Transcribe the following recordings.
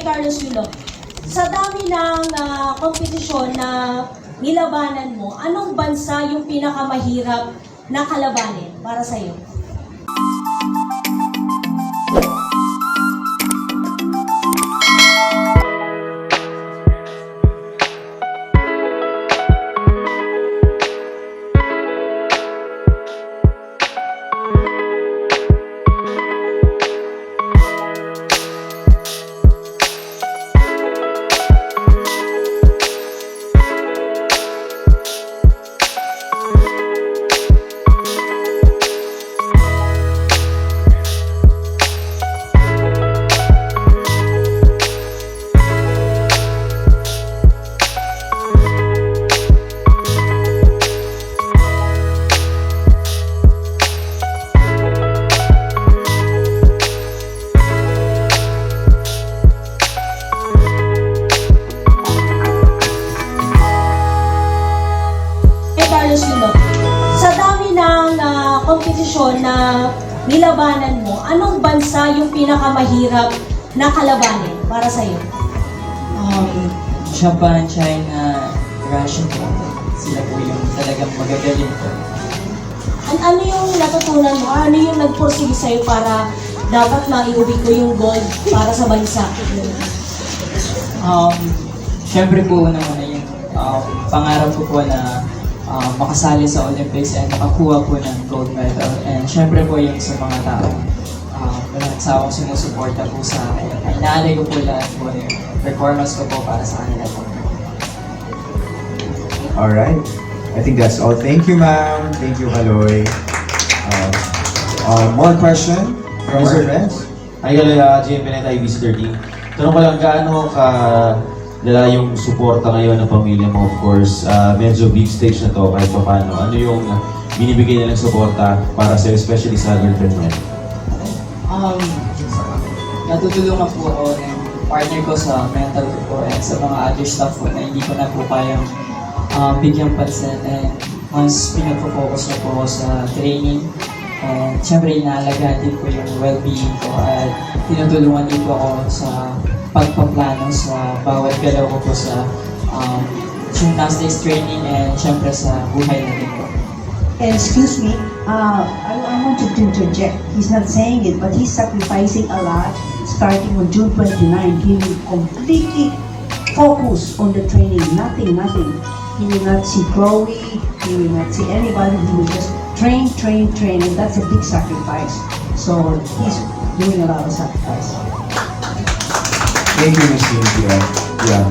Carlos Yulo, sa dami ng ah, kompetisyon na nilabanan mo, anong bansa yung pinakamahirap na kalabanin para sa'yo? Kompetisyon na nilabanan mo, anong bansa yung pinakamahirap na kalabanin para sa'yo? Um, Japan, China, Russia po. Sila po yung talagang magagaling po. An ano yung natutunan mo? Ano yung nagpursige sa'yo para dapat maiuwi ko yung gold para sa bansa? Um, Siyempre po una-una yung um, pangarap ko po na um, makasali sa Olympics and makakuha po ng gold medal. And siyempre po yung sa mga tao um, na nagsawang sumusuporta po sa akin. Ay naalay ko po lahat po yung performance ko po para sa kanila po. All right. I think that's all. Thank you, ma'am. Thank you, Haloy. Uh, uh, more question from our friends? Ay, galala, GM Pineta, IBC13. Tanong ko lang, gaano ka lala yung suporta ngayon ng pamilya mo, of course, ah, medyo big stage na to kahit pa paano. Ano yung binibigay nilang suporta para sa especially sa girlfriend mo? Um, natutulungan po ako ng partner ko sa mental ko po and sa mga other staff ko na hindi ko na po kayang um, bigyan pansin and mas pinag-focus na po sa training and syempre inaalagaan din po yung well-being ko at tinutulungan din po ako sa pagpaplano sa bawat galaw ko po sa um, gymnastics training and syempre sa buhay na din po. Excuse me, uh, I, I wanted to interject. He's not saying it, but he's sacrificing a lot starting on June 29. He will completely focus on the training. Nothing, nothing. He will not see Chloe, he will not see anybody. He will just train, train, train, and that's a big sacrifice. So he's doing a lot of sacrifice. Thank you, Miss Cynthia. Yeah.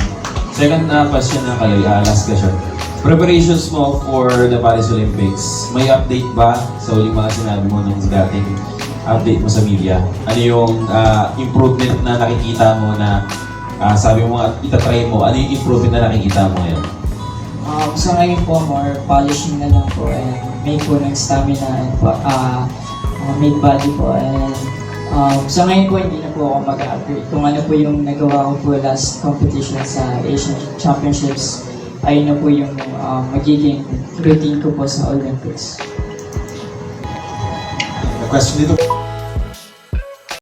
Second na question na kaloy, ah, last question. Preparations mo for the Paris Olympics, may update ba sa uling mga sinabi mo nung dating update mo sa media? Ano yung ah, improvement na nakikita mo na ah, sabi mo nga itatry mo, ano yung improvement na nakikita mo ngayon? Um, sa ngayon po, more polishing na lang po and make po ng stamina and ah uh, make body po and um, sa ngayon po hindi na po ako mag-upgrade. Kung ano po yung nagawa ko po last competition sa Asian Championships, ayun na po yung um, magiging routine ko po sa Olympics. The question dito.